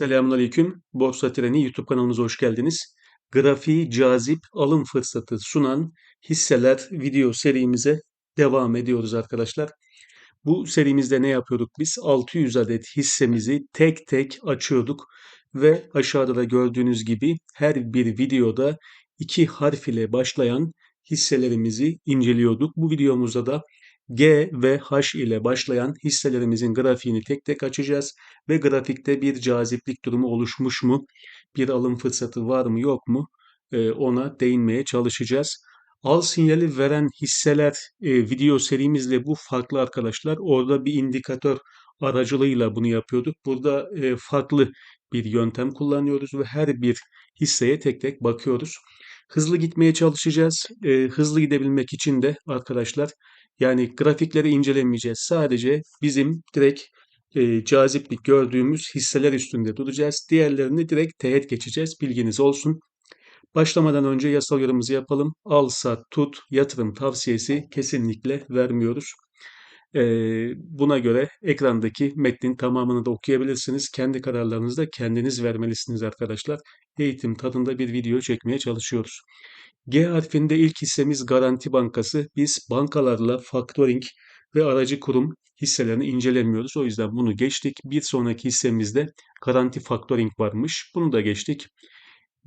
Selamünaleyküm. Borsa Treni YouTube kanalımıza hoş geldiniz. Grafiği cazip alım fırsatı sunan hisseler video serimize devam ediyoruz arkadaşlar. Bu serimizde ne yapıyorduk biz? 600 adet hissemizi tek tek açıyorduk ve aşağıda da gördüğünüz gibi her bir videoda iki harf ile başlayan hisselerimizi inceliyorduk. Bu videomuzda da G ve H ile başlayan hisselerimizin grafiğini tek tek açacağız ve grafikte bir caziplik durumu oluşmuş mu, bir alım fırsatı var mı yok mu e, ona değinmeye çalışacağız. Al sinyali veren hisseler e, video serimizle bu farklı arkadaşlar. Orada bir indikatör aracılığıyla bunu yapıyorduk. Burada e, farklı bir yöntem kullanıyoruz ve her bir hisseye tek tek bakıyoruz. Hızlı gitmeye çalışacağız. hızlı gidebilmek için de arkadaşlar yani grafikleri incelemeyeceğiz. Sadece bizim direkt e, caziplik gördüğümüz hisseler üstünde duracağız. Diğerlerini direkt teğet geçeceğiz. Bilginiz olsun. Başlamadan önce yasal yorumumuzu yapalım. Al, sat, tut, yatırım tavsiyesi kesinlikle vermiyoruz. E, buna göre ekrandaki metnin tamamını da okuyabilirsiniz. Kendi kararlarınızı da kendiniz vermelisiniz arkadaşlar. Eğitim tadında bir video çekmeye çalışıyoruz. G harfinde ilk hissemiz Garanti Bankası. Biz bankalarla faktoring ve aracı kurum hisselerini incelemiyoruz. O yüzden bunu geçtik. Bir sonraki hissemizde Garanti Faktoring varmış. Bunu da geçtik.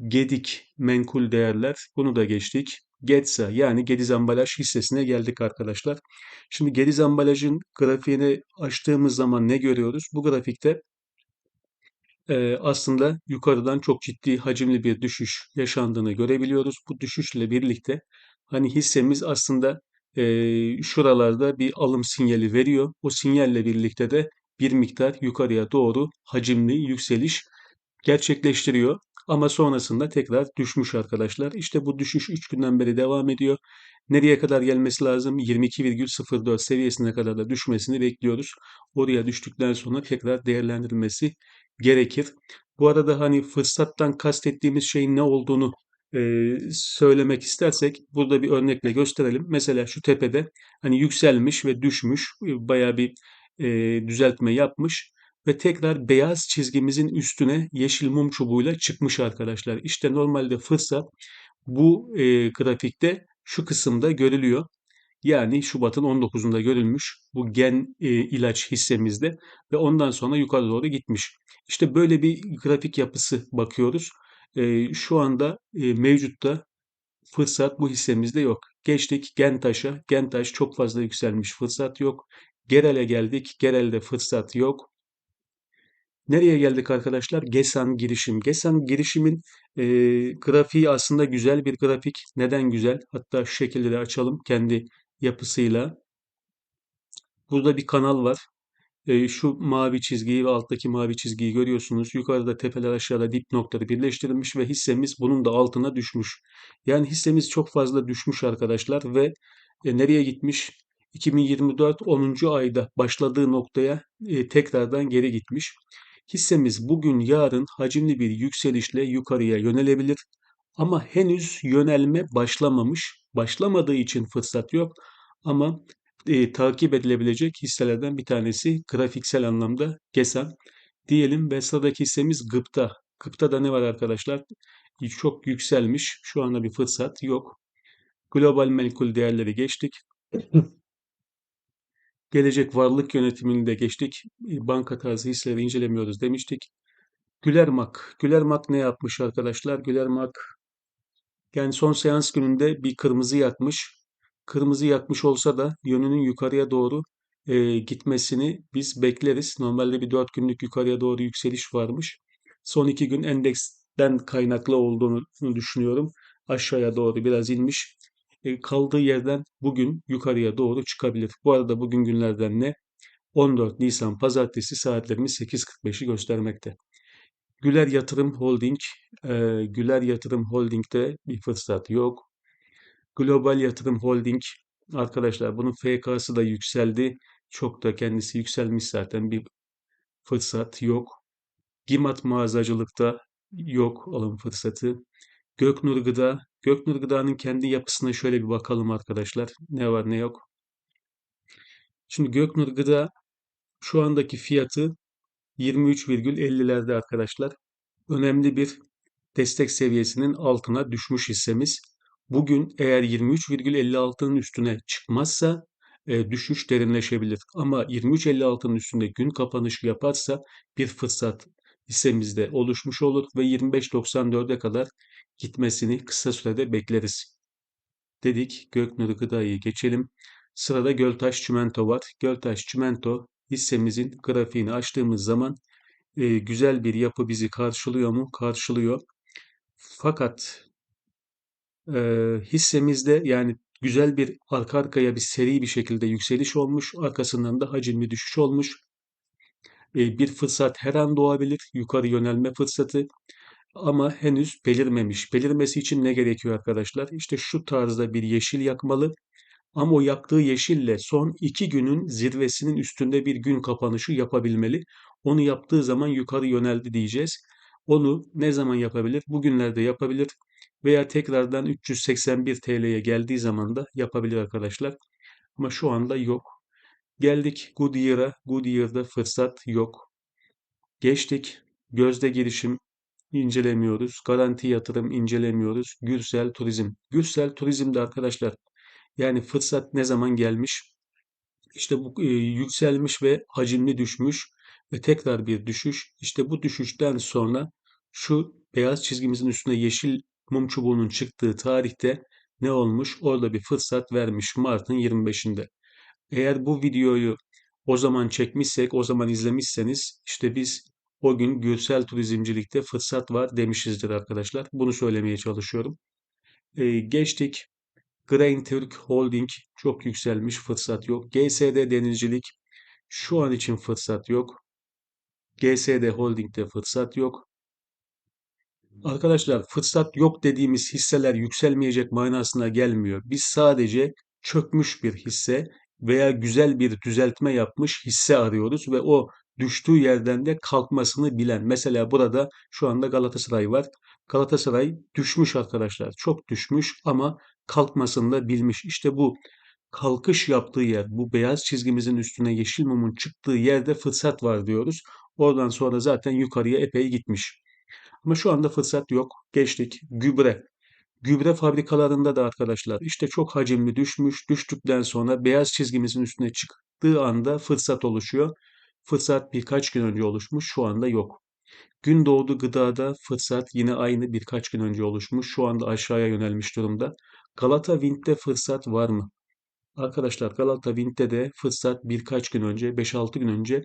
Gedik menkul değerler. Bunu da geçtik. Getsa yani Gediz Ambalaj hissesine geldik arkadaşlar. Şimdi Gediz Ambalaj'ın grafiğini açtığımız zaman ne görüyoruz? Bu grafikte aslında yukarıdan çok ciddi hacimli bir düşüş yaşandığını görebiliyoruz. Bu düşüşle birlikte hani hissemiz aslında şuralarda bir alım sinyali veriyor. O sinyalle birlikte de bir miktar yukarıya doğru hacimli yükseliş gerçekleştiriyor. Ama sonrasında tekrar düşmüş arkadaşlar. İşte bu düşüş 3 günden beri devam ediyor. Nereye kadar gelmesi lazım? 22,04 seviyesine kadar da düşmesini bekliyoruz. Oraya düştükten sonra tekrar değerlendirilmesi gerekir. Bu arada hani fırsattan kastettiğimiz şeyin ne olduğunu e, söylemek istersek burada bir örnekle gösterelim. Mesela şu tepede hani yükselmiş ve düşmüş baya bir e, düzeltme yapmış ve tekrar beyaz çizgimizin üstüne yeşil mum çubuğuyla çıkmış arkadaşlar. İşte normalde fırsat bu e, grafikte şu kısımda görülüyor. Yani Şubat'ın 19'unda görülmüş bu gen e, ilaç hissemizde ve ondan sonra yukarı doğru gitmiş. İşte böyle bir grafik yapısı bakıyoruz. E, şu anda e, mevcutta fırsat bu hissemizde yok. Geçtik Gentaş'a. Gentaş çok fazla yükselmiş. Fırsat yok. Gerel'e geldik. Gerel'de fırsat yok. Nereye geldik arkadaşlar? GESAN girişim. GESAN girişimin e, grafiği aslında güzel bir grafik. Neden güzel? Hatta şu şekilde de açalım kendi yapısıyla. Burada bir kanal var. E, şu mavi çizgiyi ve alttaki mavi çizgiyi görüyorsunuz. Yukarıda tepeler aşağıda dip noktaları birleştirilmiş ve hissemiz bunun da altına düşmüş. Yani hissemiz çok fazla düşmüş arkadaşlar ve e, nereye gitmiş? 2024 10. ayda başladığı noktaya e, tekrardan geri gitmiş. Hissemiz bugün yarın hacimli bir yükselişle yukarıya yönelebilir. Ama henüz yönelme başlamamış. Başlamadığı için fırsat yok. Ama e, takip edilebilecek hisselerden bir tanesi grafiksel anlamda GESAN diyelim ve sıradaki hissemiz GıPTA. GıPTA'da ne var arkadaşlar? Çok yükselmiş. Şu anda bir fırsat yok. Global menkul değerleri geçtik. Gelecek varlık yönetimini de geçtik. Banka tarzı hisseleri incelemiyoruz demiştik. Gülermak. Gülermak ne yapmış arkadaşlar? Gülermak yani son seans gününde bir kırmızı yakmış. Kırmızı yakmış olsa da yönünün yukarıya doğru e, gitmesini biz bekleriz. Normalde bir 4 günlük yukarıya doğru yükseliş varmış. Son 2 gün endeksten kaynaklı olduğunu düşünüyorum. Aşağıya doğru biraz inmiş. E, kaldığı yerden bugün yukarıya doğru çıkabilir. Bu arada bugün günlerden ne? 14 Nisan Pazartesi saatlerimiz 8.45'i göstermekte. Güler Yatırım Holding, e, Güler Yatırım Holding'de bir fırsat yok. Global Yatırım Holding, arkadaşlar bunun FK'sı da yükseldi. Çok da kendisi yükselmiş zaten bir fırsat yok. Gimat mağazacılıkta yok alım fırsatı. Göknur Gıda, Göknur Gıda'nın kendi yapısına şöyle bir bakalım arkadaşlar. Ne var ne yok. Şimdi Göknur Gıda şu andaki fiyatı 23,50'lerde arkadaşlar. Önemli bir destek seviyesinin altına düşmüş hissemiz. Bugün eğer 23,56'nın üstüne çıkmazsa e, düşüş derinleşebilir. Ama 23.56'nın üstünde gün kapanışı yaparsa bir fırsat hissemizde oluşmuş olur ve 25.94'e kadar gitmesini kısa sürede bekleriz. Dedik Göknur Gıda'yı geçelim. Sırada Göltaş Çimento var. Göltaş Çimento hissemizin grafiğini açtığımız zaman e, güzel bir yapı bizi karşılıyor mu? Karşılıyor. Fakat e, hissemizde yani güzel bir arka arkaya bir seri bir şekilde yükseliş olmuş. Arkasından da hacimli düşüş olmuş. E, bir fırsat her an doğabilir. Yukarı yönelme fırsatı. Ama henüz belirmemiş. Belirmesi için ne gerekiyor arkadaşlar? İşte şu tarzda bir yeşil yakmalı. Ama o yaktığı yeşille son iki günün zirvesinin üstünde bir gün kapanışı yapabilmeli. Onu yaptığı zaman yukarı yöneldi diyeceğiz. Onu ne zaman yapabilir? Bugünlerde yapabilir veya tekrardan 381 TL'ye geldiği zaman da yapabilir arkadaşlar. Ama şu anda yok. Geldik Goodyear'a. Goodyear'da fırsat yok. Geçtik. Gözde girişim incelemiyoruz. Garanti yatırım incelemiyoruz. Gürsel Turizm. Gürsel Turizm'de arkadaşlar yani fırsat ne zaman gelmiş? İşte bu e, yükselmiş ve hacimli düşmüş ve tekrar bir düşüş. İşte bu düşüşten sonra şu beyaz çizgimizin üstünde yeşil mum çubuğunun çıktığı tarihte ne olmuş? Orada bir fırsat vermiş Mart'ın 25'inde. Eğer bu videoyu o zaman çekmişsek, o zaman izlemişseniz işte biz o gün görsel turizmcilikte fırsat var demişizdir arkadaşlar. Bunu söylemeye çalışıyorum. Ee, geçtik. Grain Türk Holding çok yükselmiş fırsat yok. GSD denizcilik şu an için fırsat yok. GSD Holding'de fırsat yok. Arkadaşlar fırsat yok dediğimiz hisseler yükselmeyecek manasına gelmiyor. Biz sadece çökmüş bir hisse veya güzel bir düzeltme yapmış hisse arıyoruz ve o düştüğü yerden de kalkmasını bilen. Mesela burada şu anda Galatasaray var. Galatasaray düşmüş arkadaşlar. Çok düşmüş ama kalkmasını da bilmiş. İşte bu kalkış yaptığı yer, bu beyaz çizgimizin üstüne yeşil mumun çıktığı yerde fırsat var diyoruz. Oradan sonra zaten yukarıya epey gitmiş. Ama şu anda fırsat yok. Geçtik. Gübre. Gübre fabrikalarında da arkadaşlar işte çok hacimli düşmüş. Düştükten sonra beyaz çizgimizin üstüne çıktığı anda fırsat oluşuyor. Fırsat birkaç gün önce oluşmuş. Şu anda yok. Gündoğdu gıdada fırsat yine aynı birkaç gün önce oluşmuş. Şu anda aşağıya yönelmiş durumda. Galata Wind'de fırsat var mı? Arkadaşlar Galata Wind'de de fırsat birkaç gün önce, 5-6 gün önce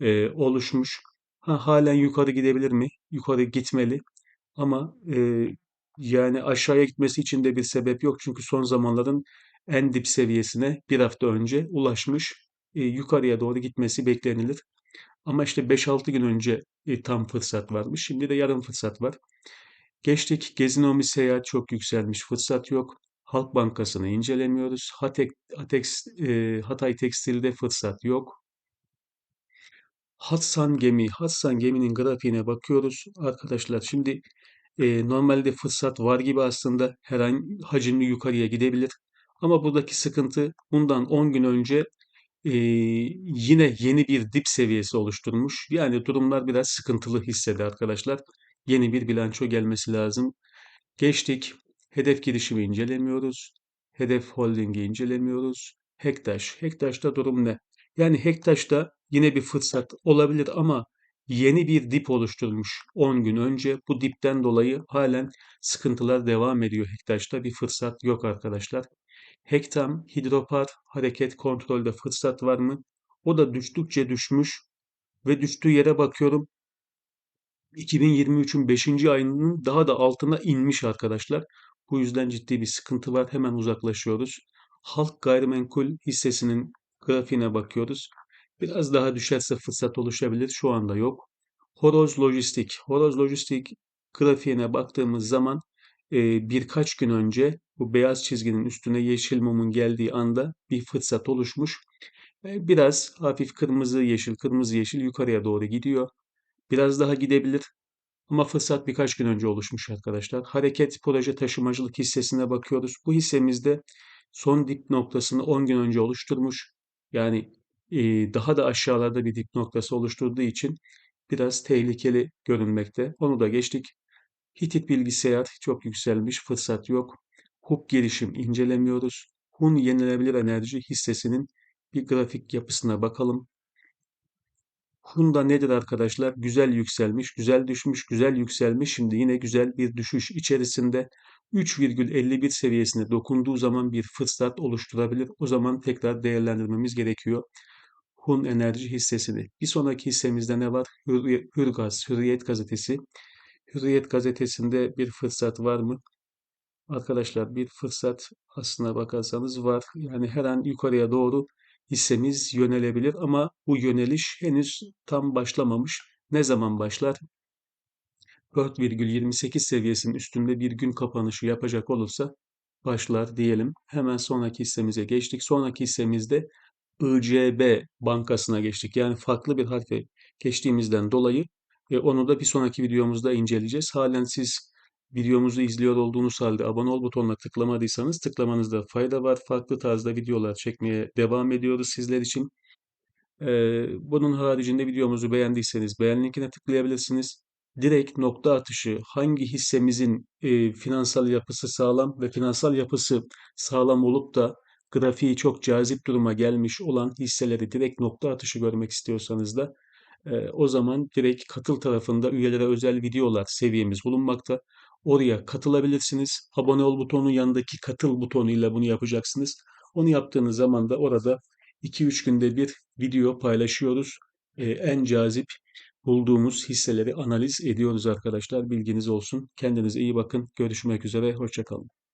e, oluşmuş. Ha, halen yukarı gidebilir mi? Yukarı gitmeli. Ama e, yani aşağıya gitmesi için de bir sebep yok. Çünkü son zamanların en dip seviyesine bir hafta önce ulaşmış. E, yukarıya doğru gitmesi beklenilir. Ama işte 5-6 gün önce e, tam fırsat varmış. Şimdi de yarım fırsat var. Geçtik. Gezinomi seyahat çok yükselmiş. Fırsat yok. Halk Bankası'nı incelemiyoruz. Hatek, Hatex, e, Hatay Tekstil'de fırsat yok. Hatsan gemi, Hatsan geminin grafiğine bakıyoruz. Arkadaşlar şimdi e, normalde fırsat var gibi aslında her an hacimli yukarıya gidebilir. Ama buradaki sıkıntı bundan 10 gün önce e, yine yeni bir dip seviyesi oluşturmuş. Yani durumlar biraz sıkıntılı hissedi arkadaşlar. Yeni bir bilanço gelmesi lazım. Geçtik. Hedef girişimi incelemiyoruz. Hedef holdingi incelemiyoruz. Hektaş. Hektaş'ta durum ne? Yani Hektaş'ta yine bir fırsat olabilir ama yeni bir dip oluşturmuş 10 gün önce. Bu dipten dolayı halen sıkıntılar devam ediyor Hektaş'ta. Bir fırsat yok arkadaşlar. Hektam, Hidropar, hareket kontrolde fırsat var mı? O da düştükçe düşmüş ve düştüğü yere bakıyorum 2023'ün 5. ayının daha da altına inmiş arkadaşlar. Bu yüzden ciddi bir sıkıntı var. Hemen uzaklaşıyoruz. Halk gayrimenkul hissesinin grafiğine bakıyoruz. Biraz daha düşerse fırsat oluşabilir. Şu anda yok. Horoz Lojistik. Horoz Lojistik grafiğine baktığımız zaman e, birkaç gün önce bu beyaz çizginin üstüne yeşil mumun geldiği anda bir fırsat oluşmuş. E, biraz hafif kırmızı yeşil kırmızı yeşil yukarıya doğru gidiyor. Biraz daha gidebilir. Ama fırsat birkaç gün önce oluşmuş arkadaşlar. Hareket proje taşımacılık hissesine bakıyoruz. Bu hissemizde son dip noktasını 10 gün önce oluşturmuş. Yani daha da aşağılarda bir dip noktası oluşturduğu için biraz tehlikeli görünmekte. Onu da geçtik. Hitit bilgisayar çok yükselmiş, fırsat yok. HUP girişim incelemiyoruz. Hun yenilenebilir enerji hissesinin bir grafik yapısına bakalım. Hunda nedir arkadaşlar? Güzel yükselmiş, güzel düşmüş, güzel yükselmiş. Şimdi yine güzel bir düşüş içerisinde 3,51 seviyesine dokunduğu zaman bir fırsat oluşturabilir. O zaman tekrar değerlendirmemiz gerekiyor. Hun Enerji hissesini. Bir sonraki hissemizde ne var? Hürriyet, Hürgaz, Hürriyet gazetesi. Hürriyet gazetesinde bir fırsat var mı? Arkadaşlar bir fırsat aslına bakarsanız var. Yani her an yukarıya doğru hissemiz yönelebilir ama bu yöneliş henüz tam başlamamış. Ne zaman başlar? 4,28 seviyesinin üstünde bir gün kapanışı yapacak olursa başlar diyelim. Hemen sonraki hissemize geçtik. Sonraki hissemizde ICB bankasına geçtik. Yani farklı bir harfe geçtiğimizden dolayı e, onu da bir sonraki videomuzda inceleyeceğiz. Halen siz videomuzu izliyor olduğunuz halde abone ol butonuna tıklamadıysanız tıklamanızda fayda var. Farklı tarzda videolar çekmeye devam ediyoruz sizler için. Ee, bunun haricinde videomuzu beğendiyseniz beğen linkine tıklayabilirsiniz. Direkt nokta atışı hangi hissemizin e, finansal yapısı sağlam ve finansal yapısı sağlam olup da grafiği çok cazip duruma gelmiş olan hisseleri direkt nokta atışı görmek istiyorsanız da e, o zaman direkt katıl tarafında üyelere özel videolar seviyemiz bulunmakta. Oraya katılabilirsiniz. Abone ol butonunun yanındaki katıl butonuyla bunu yapacaksınız. Onu yaptığınız zaman da orada 2-3 günde bir video paylaşıyoruz. Ee, en cazip bulduğumuz hisseleri analiz ediyoruz arkadaşlar. Bilginiz olsun. Kendinize iyi bakın. Görüşmek üzere. Hoşçakalın.